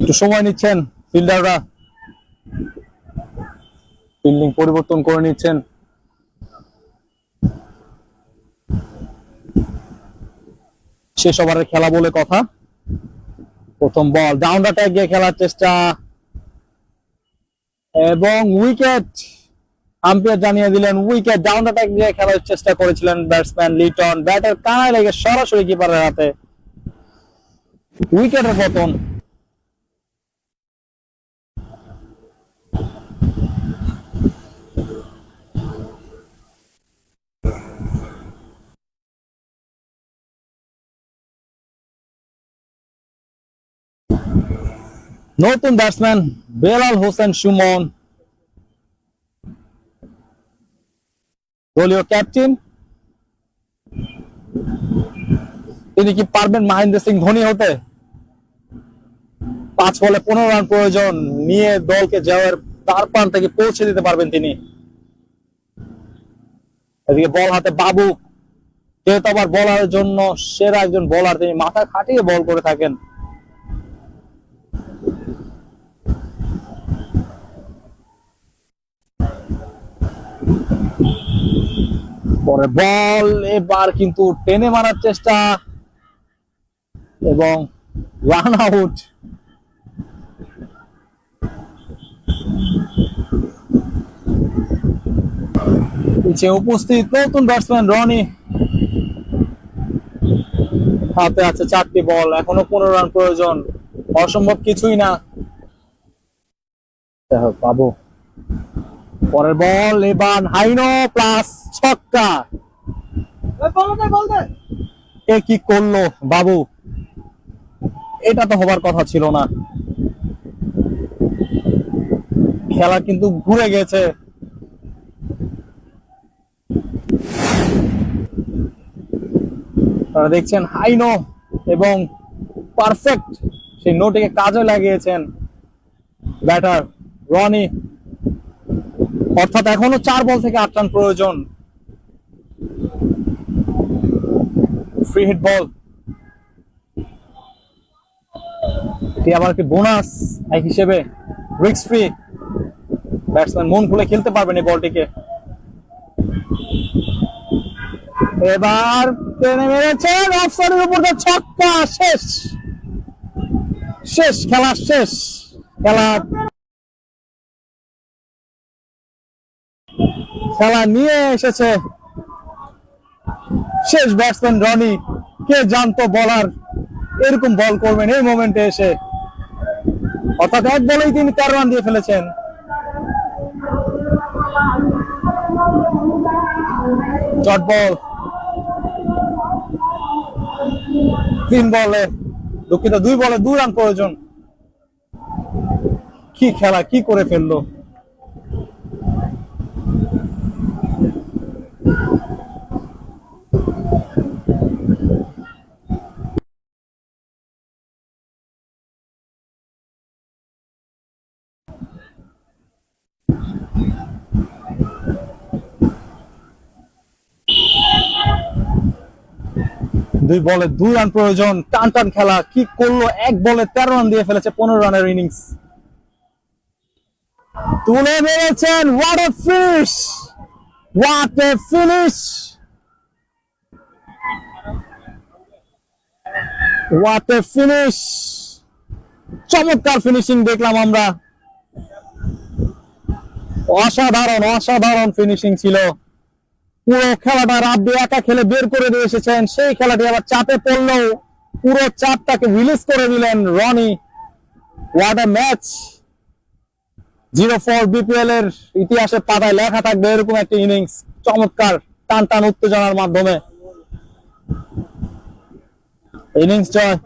একটু সময় নিচ্ছেন, ফিল্ডাররা? ফিল্ডিং পরিবর্তন করে নিচ্ছেন। শেষ ওভারের খেলা বলে কথা। প্রথম বল ডাউন অ্যাটাক গিয়ে খেলার চেষ্টা। এবং উইকেট আম্পায়ার জানিয়ে দিলেন উইকেট ডাউন অ্যাটাক দিয়ে খেলার চেষ্টা করেছিলেন ব্যাটসম্যান লিটন। ব্যাটের কানায় লেগে সরাসরি কিপারের হাতে উইকেটের পতন। নতুন ব্যাটসম্যান বেলাল হোসেন সুমন। দলীয় ক্যাপ্টেন তিনি কি পারবেন মহেন্দ্র সিং ধোনি হতে? পাঁচ বলে পনেরো রান প্রয়োজন নিয়ে দলকে জয়ের তার প্রান্ত থেকে পৌঁছে দিতে পারবেন তিনি। এদিকে বল হাতে বাবু। যেহেতু আবার বলারের জন্য সেরা একজন বলার তিনি মাথা খাটিয়ে বল করে থাকেন। পরে বল এবার কিন্তু টেনে মারার চেষ্টা এবং রান আউট। পিছিয়ে উপস্থিত নতুন ব্যাটসম্যান রনি। হাতে আছে চারটি বল এখনও পনেরো রান প্রয়োজন। অসম্ভব কিছুই না। পাবো। পরের বল এবার হাইনো প্লাস ছক্কা। এ কি করল বাবু? এটা তো হবার কথা ছিল না। খেলা কিন্তু ঘুরে গেছে। আপনারা দেখছেন হাই নো এবং পারফেক্ট। সেই নোটিকে কাজে লাগিয়েছেন ব্যাটার রনি। অর্থাৎ এখনও চার বল থেকে আট রান প্রয়োজন। ফ্রি হিট বল এটি আবার একটি বোনাস এক হিসেবে রিক্স ফ্রি ব্যাটসম্যান মন খুলে খেলতে পারবেন এই বলটিকে। এবার টেনে মেরেছেন অফসাইডের উপর ছক্কা, শেষ। শেষ খেলা শেষ খেলা। খেলা নিয়ে এসেছে। শেষ ব্যাটসম্যান রনি, কে জানতো বলার এরকম বল করবেন এই মোমেন্টে এসে? অর্থাৎ এক বলেই তিনি তেরো রান দিয়ে ফেলেছেন। জট বল তিন বলে দুঃখিত দুই বলে দুই রান প্রয়োজন। কি খেলা কি করে ফেলল? দুই বলে দুই রান প্রয়োজন। টান টান খেলা কি করল? এক বলে তেরো রান দিয়ে ফেলেছে পনেরো রানের ইনিংস। তুলে মেরেছেন what a finish what a finish what a finish চমৎকার ফিনিশিং দেখলাম আমরা। অসাধারণ অসাধারণ ফিনিশিং ছিল। পুরো খেলাটা রাব্বি একা খেলে বের করে দিয়ে এসেছেন। সেই খেলাটি আবার চাপে পড়লেও পুরো চাপটাকে রিলিজ করে দিলেন Rony. What a match zero four BPL এর ইতিহাসে পাতায় লেখা থাকবে এরকম একটা ইনিংস চমৎকার টান টান উত্তেজনার মাধ্যমে। ইনিংস জয়।